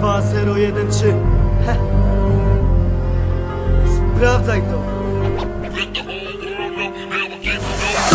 013 Heh. Sprawdzaj to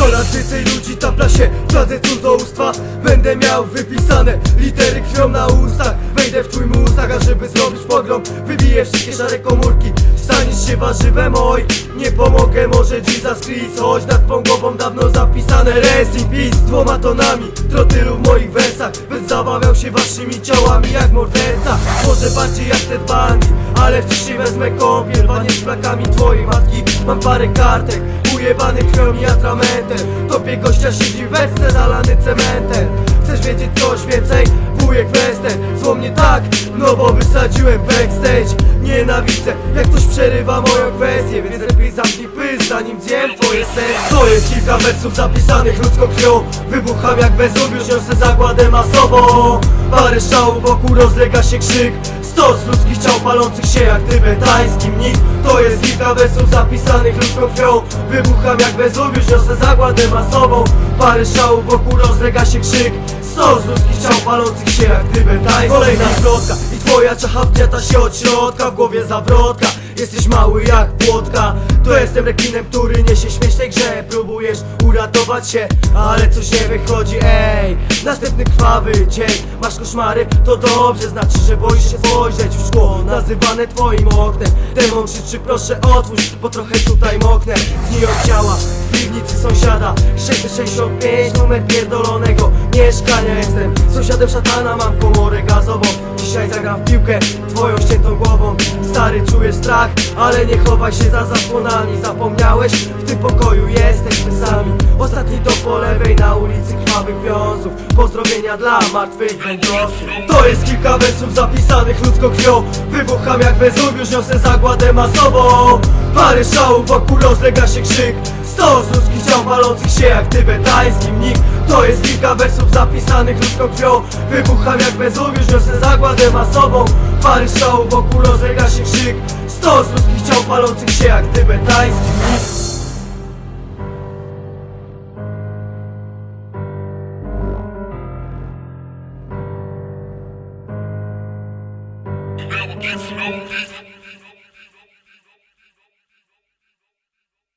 Coraz więcej ludzi tapla się w drodze cudzołóstwa. Będę miał wypisane litery krwią na ustach. Wejdę w twój mózg, a żeby zrobić pogrom Wybiję wszystkie szare komórki. Staniesz się warzywem, oj Nie pomogę, może Jesus Christ Choć nad twą głową dawno zapisane. Rest in peace, dwoma tonami Trotylu w moich wersach. Bez zabawiał się waszymi ciałami jak morderca. Może bardziej jak Ted Bundy Ale wcześniej wezmę kąpiel. Panie z plakami twojej matki Mam parę kartek. Ujebany krwią i atramentem Topie gościa siedzi w weczce zalany cementem. Chcesz wiedzieć coś więcej? Wujek Western Zło mnie tak, no bo wysadziłem backstage. Nienawidzę, jak ktoś przerywa moją kwestię. Więc lepiej zamknij pysk, zanim zjem twoje serce To jest kilka wersów zapisanych ludzką krwią. Wybucham jak Wezuwiusz, niosę zagładę masową. Parę strzałów wokół rozlega się krzyk Stos ludzkich ciał palących się jak tybetański mnich. To jest kilka wersów zapisanych ludzką krwią. Wybucham jak Wezuwiusz, niosę zagładę masową. Parę strzałów wokół rozlega się krzyk. Stos ludzkich ciał palących się jak tybetański Kolejna zwrotka i twoja czacha wgniata się od środka W głowie zawrotka Jesteś mały jak płotka To jestem rekinem, który niesie śmierć tej grze. Próbujesz uratować się, ale coś nie wychodzi. Ej, następny krwawy dzień. Masz koszmary, to dobrze. Znaczy, że boisz się spojrzeć w szkło. Nazywane twoim oknem. Demon krzyczy, proszę otwórz Bo trochę tutaj moknę. Dni od ciała piwnicy sąsiada. 665 numer pierdolonego mieszkania Jestem. Sąsiadem szatana, mam komorę gazową. Dzisiaj zagram w piłkę twoją ściętą głową. Stary czujesz strach, ale nie chowaj się za zasłonami. Zapomniałeś? W tym pokoju jesteśmy sami. Ostatni to po lewej na ulicy krwawych wiązów. Pozdrowienia dla martwych wędrowców. To jest kilka wersów zapisanych ludzką krwią. Wybucham jak Wezuwiusz, niosę zagładę masową Parę szałów wokół rozlega się krzyk. Stos ludzkich ciał palących się jak tybetański mnich To jest kilka wersów zapisanych ludzką krwią. Wybucham jak Wezuwiusz, niosę zagładę masową. Parę strzałów wokół rozlega się krzyk. Stos ludzkich ciał palących się jak tybetański gets no.